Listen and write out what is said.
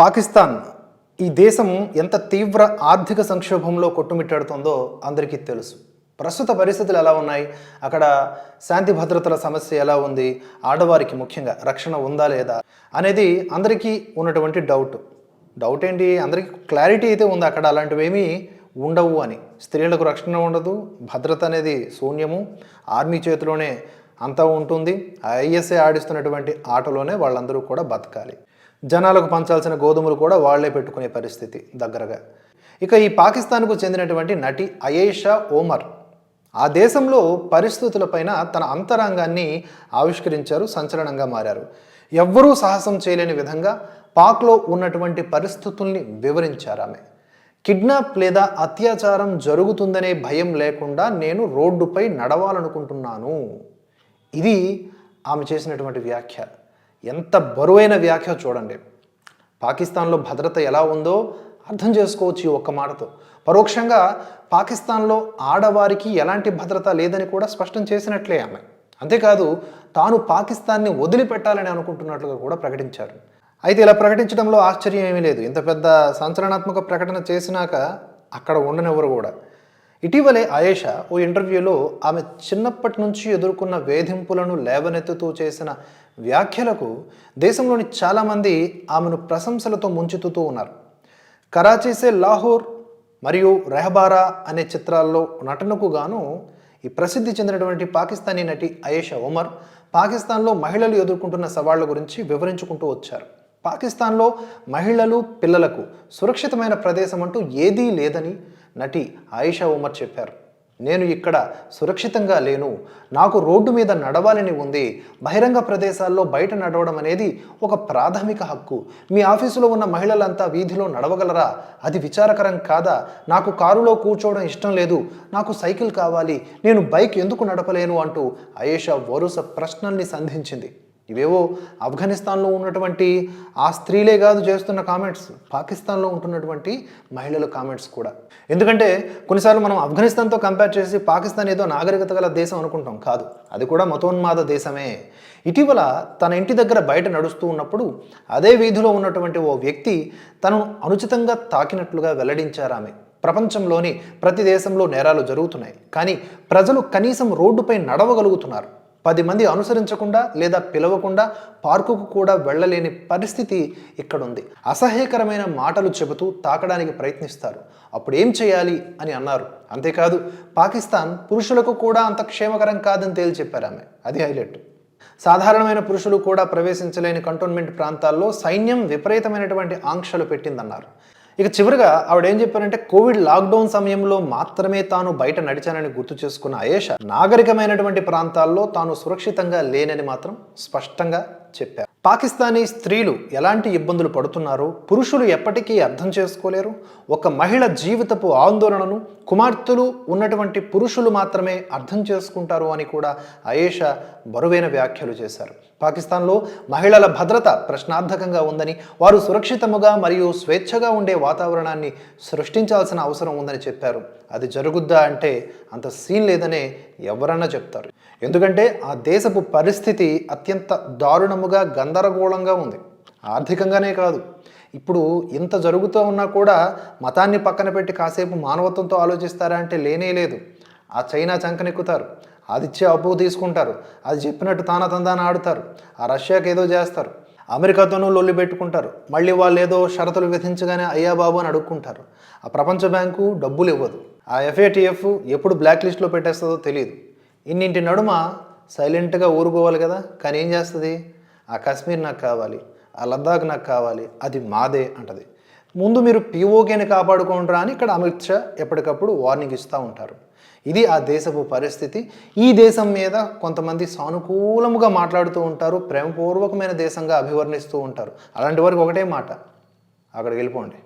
పాకిస్తాన్ ఈ దేశం ఎంత తీవ్ర ఆర్థిక సంక్షోభంలో కొట్టుమిట్టాడుతుందో అందరికీ తెలుసు. ప్రస్తుత పరిస్థితులు ఎలా ఉన్నాయి? అక్కడ శాంతి భద్రతల సమస్య ఎలా ఉంది? ఆడవారికి ముఖ్యంగా రక్షణ ఉందా లేదా అనేది అందరికీ ఉన్నటువంటి డౌట్. డౌట్ ఏంటి? అందరికీ క్లారిటీ అయితే ఉంది అక్కడ. అలాంటివేమీ ఉండవు అని. స్త్రీలకు రక్షణ ఉండదు. భద్రత అనేది శూన్యము. ఆర్మీ చేతిలోనే అంతా ఉంటుంది. ఐఎస్ఏ ఆడిస్తున్నటువంటి ఆటలోనే వాళ్ళందరూ కూడా బతకాలి. జనాలకు పంచాల్సిన గోధుమలు కూడా వాళ్ళే పెట్టుకునే పరిస్థితి దగ్గరగా. ఇక ఈ పాకిస్తాన్కు చెందినటువంటి నటి అయేషా ఓమర్ ఆ దేశంలో పరిస్థితులపైన తన అంతరంగాన్ని ఆవిష్కరించారు సంచలనంగా మారారు. ఎవ్వరూ సాహసం చేయలేని విధంగా పాక్లో ఉన్నటువంటి పరిస్థితుల్ని వివరించారు ఆమె. కిడ్నాప్ లేదా అత్యాచారం జరుగుతుందనే భయం లేకుండా నేను రోడ్డుపై నడవాలనుకుంటున్నాను. ఇది ఆమె చేసినటువంటి వ్యాఖ్య. ఎంత బరువైన వ్యాఖ్య చూడండి. పాకిస్తాన్లో భద్రత ఎలా ఉందో అర్థం చేసుకోవచ్చు ఈ ఒక్క మాటతో. పరోక్షంగా పాకిస్తాన్లో ఆడవారికి ఎలాంటి భద్రత లేదని కూడా స్పష్టం చేసినట్లే ఆమె. అంతేకాదు తాను పాకిస్తాన్ని వదిలిపెట్టాలని అనుకుంటున్నట్లుగా కూడా ప్రకటించారు. అయితే ఇలా ప్రకటించడంలో ఆశ్చర్యం ఏమీ లేదు. ఇంత పెద్ద సంచలనాత్మక ప్రకటన చేసినాక అక్కడ ఉండనివ్వరు కూడా. ఇటీవలే ఆయేషా ఓ ఇంటర్వ్యూలో ఆమె చిన్నప్పటి నుంచి ఎదుర్కొన్న వేధింపులను లేవనెత్తుతూ చేసిన వ్యాఖ్యలకు దేశంలోని చాలామంది ఆమెను ప్రశంసలతో ముంచెత్తుతూ ఉన్నారు. కరాచీసే లాహోర్ మరియు రెహబారా అనే చిత్రాల్లో నటనకు గాను ఈ ప్రసిద్ధి చెందినటువంటి పాకిస్తానీ నటి అయేషా ఒమర్ పాకిస్తాన్లో మహిళలు ఎదుర్కొంటున్న సవాళ్ళ గురించి వివరించుకుంటూ వచ్చారు. పాకిస్తాన్లో మహిళలు పిల్లలకు సురక్షితమైన ప్రదేశం అంటూ ఏదీ లేదని నటి ఆయిషా ఉమర్ చెప్పారు. నేను ఇక్కడ సురక్షితంగా లేను. నాకు రోడ్డు మీద నడవాలని ఉంది. బహిరంగ ప్రదేశాల్లో బయట నడవడం అనేది ఒక ప్రాథమిక హక్కు. మీ ఆఫీసులో ఉన్న మహిళలంతా వీధిలో నడవగలరా? అది విచారకరం కాదా? నాకు కారులో కూర్చోవడం ఇష్టం లేదు. నాకు సైకిల్ కావాలి. నేను బైక్ ఎందుకు నడపలేను? అంటూ అయేషా వరుస ప్రశ్నల్ని సంధించింది. ఇవేవో ఆఫ్ఘనిస్తాన్లో ఉన్నటువంటి ఆ స్త్రీలే కాదు చేస్తున్న కామెంట్స్ పాకిస్తాన్లో ఉంటున్నటువంటి మహిళల కామెంట్స్ కూడా. ఎందుకంటే కొన్నిసార్లు మనం ఆఫ్ఘనిస్తాన్తో కంపేర్ చేసి పాకిస్తాన్ ఏదో నాగరికత గల దేశం అనుకుంటాం కాదు. అది కూడా మతోన్మాద దేశమే. ఇటీవల తన ఇంటి దగ్గర బయట నడుస్తూ ఉన్నప్పుడు అదే వీధిలో ఉన్నటువంటి ఓ వ్యక్తి తనను అనుచితంగా తాకినట్లుగా వెల్లడించారామె. ప్రపంచంలోని ప్రతి దేశంలో నేరాలు జరుగుతున్నాయి. కానీ ప్రజలు కనీసం రోడ్డుపై నడవగలుగుతున్నారు. పది మంది అనుసరించకుండా లేదా పిలవకుండా పార్కుకు కూడా వెళ్ళలేని పరిస్థితి ఇక్కడ ఉంది అసహ్యకరమైన మాటలు చెబుతూ తాకడానికి ప్రయత్నిస్తారు. అప్పుడు ఏం చేయాలి అని అన్నారు. అంతేకాదు పాకిస్తాన్ పురుషులకు కూడా అంత క్షేమకరం కాదని తేల్చి చెప్పారు ఆమె. అది హైలైట్. సాధారణమైన పురుషులు కూడా ప్రవేశించలేని కంటోన్మెంట్ ప్రాంతాల్లో సైన్యం విపరీతమైనటువంటి ఆంక్షలు పెట్టిందన్నారు. ఇక చివరిగా ఆవిడ ఏం చెప్పారంటే కోవిడ్ లాక్డౌన్ సమయంలో మాత్రమే తాను బయట నడిచానని గుర్తు చేసుకున్న అయేష నాగరికమైనటువంటి ప్రాంతాల్లో తాను సురక్షితంగా లేనని మాత్రం స్పష్టంగా చెప్పారు పాకిస్తానీ స్త్రీలు ఎలాంటి ఇబ్బందులు పడుతున్నారో? పురుషులు ఎప్పటికీ అర్థం చేసుకోలేరు. ఒక మహిళ జీవితపు ఆందోళనను కుమార్తెలు ఉన్నటువంటి పురుషులు మాత్రమే అర్థం చేసుకుంటారు అని కూడా అయేషా బరువైన వ్యాఖ్యలు చేశారు. పాకిస్తాన్లో మహిళల భద్రత ప్రశ్నార్థకంగా ఉందని వారు సురక్షితముగా మరియు స్వేచ్ఛగా ఉండే వాతావరణాన్ని సృష్టించాల్సిన అవసరం ఉందని చెప్పారు. అది జరుగుద్దా అంటే అంత సీన్ లేదనే ఎవరన్నా చెప్తారు. ఎందుకంటే ఆ దేశపు పరిస్థితి అత్యంత దారుణముగా గందరగోళంగా ఉంది. ఆర్థికంగానే కాదు. ఇప్పుడు ఇంత జరుగుతూ ఉన్నా కూడా మతాన్ని పక్కన పెట్టి కాసేపు మానవత్వంతో ఆలోచిస్తారా అంటే లేనే లేదు. ఆ చైనా చంకనెక్కుతారు. అది ఇచ్చే అప్పు తీసుకుంటారు. అది చెప్పినట్టు తాన తందాన ఆడుతారు. ఆ రష్యాకి ఏదో చేస్తారు. అమెరికాతోనూ లొల్లి పెట్టుకుంటారు. మళ్ళీ వాళ్ళు ఏదో షరతులు విధించగానే అయ్యా బాబు అని అడుక్కుంటారు. ఆ ప్రపంచ బ్యాంకు డబ్బులు ఇవ్వదు. ఆ ఎఫ్ఏటిఎఫ్ ఎప్పుడు బ్లాక్ లిస్ట్లో పెట్టేస్తుందో తెలియదు ఇన్నింటి నడుమ సైలెంట్గా ఊరుకోవాలి కదా? కానీ ఏం చేస్తుంది? ఆ కాశ్మీర్ నాకు కావాలి ఆ లద్దాఖ్ నాకు కావాలి అది మాదే అంటది. ముందు మీరు పీఓకేని రా అని ఇక్కడ అమిత్ షా ఎప్పటికప్పుడు వార్నింగ్ ఇస్తూ ఉంటారు. ఇది ఆ దేశపు పరిస్థితి. ఈ దేశం మీద కొంతమంది సానుకూలముగా మాట్లాడుతూ ఉంటారు ప్రేమపూర్వకమైన దేశంగా అభివర్ణిస్తూ ఉంటారు. అలాంటి వారికి ఒకటే మాట. అక్కడికి వెళ్ళిపోండి.